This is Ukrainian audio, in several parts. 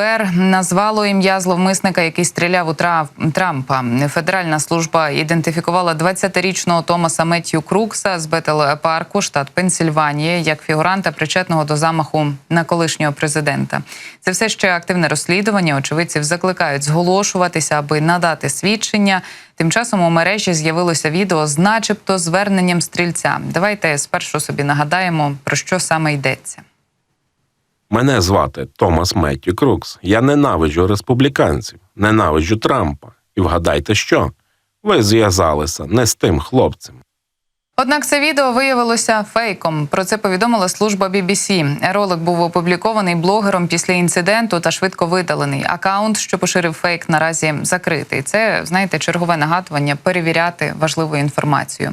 ФБР назвало ім'я зловмисника, який стріляв у Трампа. Федеральна служба ідентифікувала 20-річного Томаса Меттью Крукса з Бетел Парку, штат Пенсільванія, як фігуранта, причетного до замаху на колишнього президента. Це все ще активне розслідування. Очевидців закликають зголошуватися, аби надати свідчення. Тим часом у мережі з'явилося відео з, начебто, зверненням стрільця. Давайте спершу собі нагадаємо про що саме йдеться. Мене звати Томас Меттю Крукс. Я ненавиджу республіканців, ненавиджу Трампа. І вгадайте що? Ви зв'язалися не з тим хлопцем. Однак це відео виявилося фейком. Про це повідомила служба BBC. Ролик був опублікований блогером після інциденту та швидко видалений. Акаунт, що поширив фейк, наразі закритий. Це знаєте, чергове нагадування перевіряти важливу інформацію.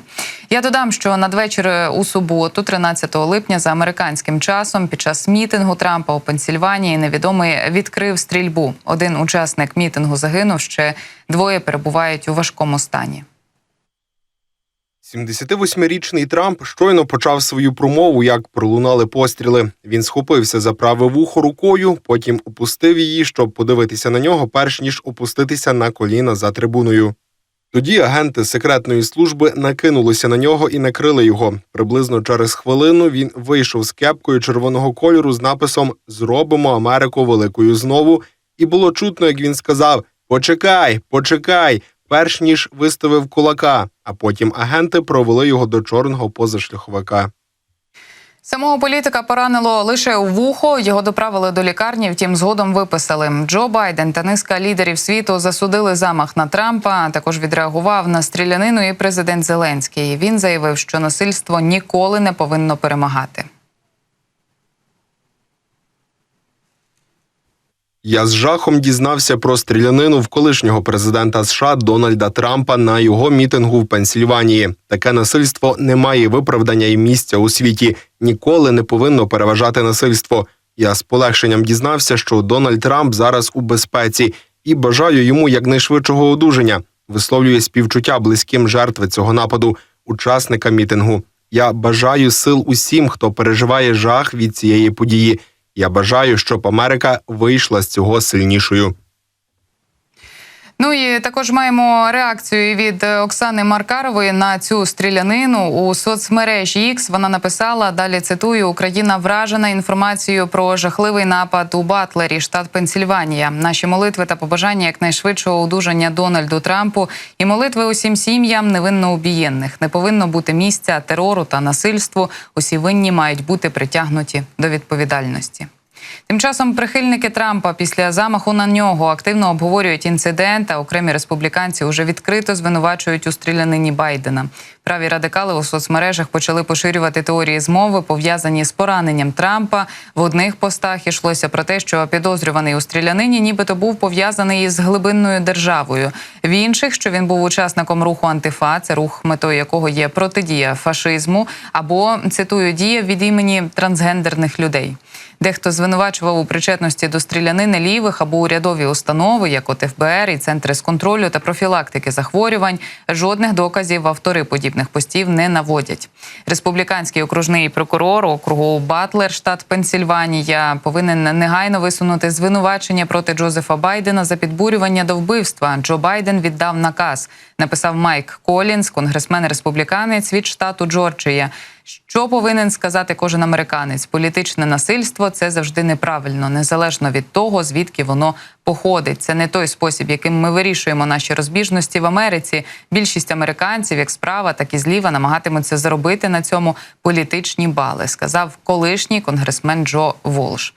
Я додам, що надвечір у суботу, 13 липня, за американським часом, під час мітингу Трампа у Пенсільванії, невідомий відкрив стрільбу. Один учасник мітингу загинув. Ще двоє перебувають у важкому стані. 78-річний Трамп щойно почав свою промову, як пролунали постріли. Він схопився за праве вухо рукою, потім опустив її, щоб подивитися на нього, перш ніж опуститися на коліна за трибуною. Тоді агенти секретної служби накинулися на нього і накрили його. Приблизно через хвилину він вийшов з кепкою червоного кольору з написом Зробимо Америку великою знову. І було чутно, як він сказав: Почекай, почекай, перш ніж виставив кулака. А потім агенти провели його до чорного позашляховика. Самого політика поранило лише у вухо. Його доправили до лікарні. Втім, згодом виписали. Джо Байден та низка лідерів світу засудили замах на Трампа. а Також відреагував на стрілянину і президент Зеленський. Він заявив, що насильство ніколи не повинно перемагати. Я з жахом дізнався про стрілянину в колишнього президента США Дональда Трампа на його мітингу в Пенсільванії. Таке насильство не має виправдання і місця у світі. Ніколи не повинно переважати насильство. Я з полегшенням дізнався, що Дональд Трамп зараз у безпеці і бажаю йому якнайшвидшого одужання. Висловлює співчуття близьким жертви цього нападу, учасника мітингу. Я бажаю сил усім, хто переживає жах від цієї події. Я бажаю, щоб Америка вийшла з цього сильнішою. Ну і також маємо реакцію від е, Оксани Маркарової на цю стрілянину у соцмережі X. Вона написала далі. Цитую: Україна вражена інформацією про жахливий напад у Батлері, штат Пенсільванія. Наші молитви та побажання якнайшвидшого одужання Дональду Трампу і молитви усім сім'ям невинно убієнних. Не повинно бути місця терору та насильству. Усі винні мають бути притягнуті до відповідальності. Тим часом прихильники Трампа після замаху на нього активно обговорюють інцидент. А окремі республіканці вже відкрито звинувачують у стрілянині Байдена. Праві радикали у соцмережах почали поширювати теорії змови, пов'язані з пораненням Трампа. В одних постах йшлося про те, що підозрюваний у стрілянині, нібито був пов'язаний із глибинною державою. В інших, що він був учасником руху антифа, це рух, метою якого є протидія фашизму, або цитую дія від імені трансгендерних людей. Дехто звинувачував у причетності до стрілянини лівих або урядові установи, як от ФБР і центри з контролю та профілактики захворювань. Жодних доказів автори подібних постів не наводять. Республіканський окружний прокурор округу Батлер, штат Пенсільванія, повинен негайно висунути звинувачення проти Джозефа Байдена за підбурювання до вбивства. Джо Байден віддав наказ. Написав Майк Колінс, конгресмен-республіканець від штату Джорджія. Що повинен сказати кожен американець? Політичне насильство це завжди неправильно, незалежно від того, звідки воно походить. Це не той спосіб, яким ми вирішуємо наші розбіжності в Америці. Більшість американців, як справа, так і зліва, намагатимуться заробити на цьому політичні бали, сказав колишній конгресмен Джо Волш.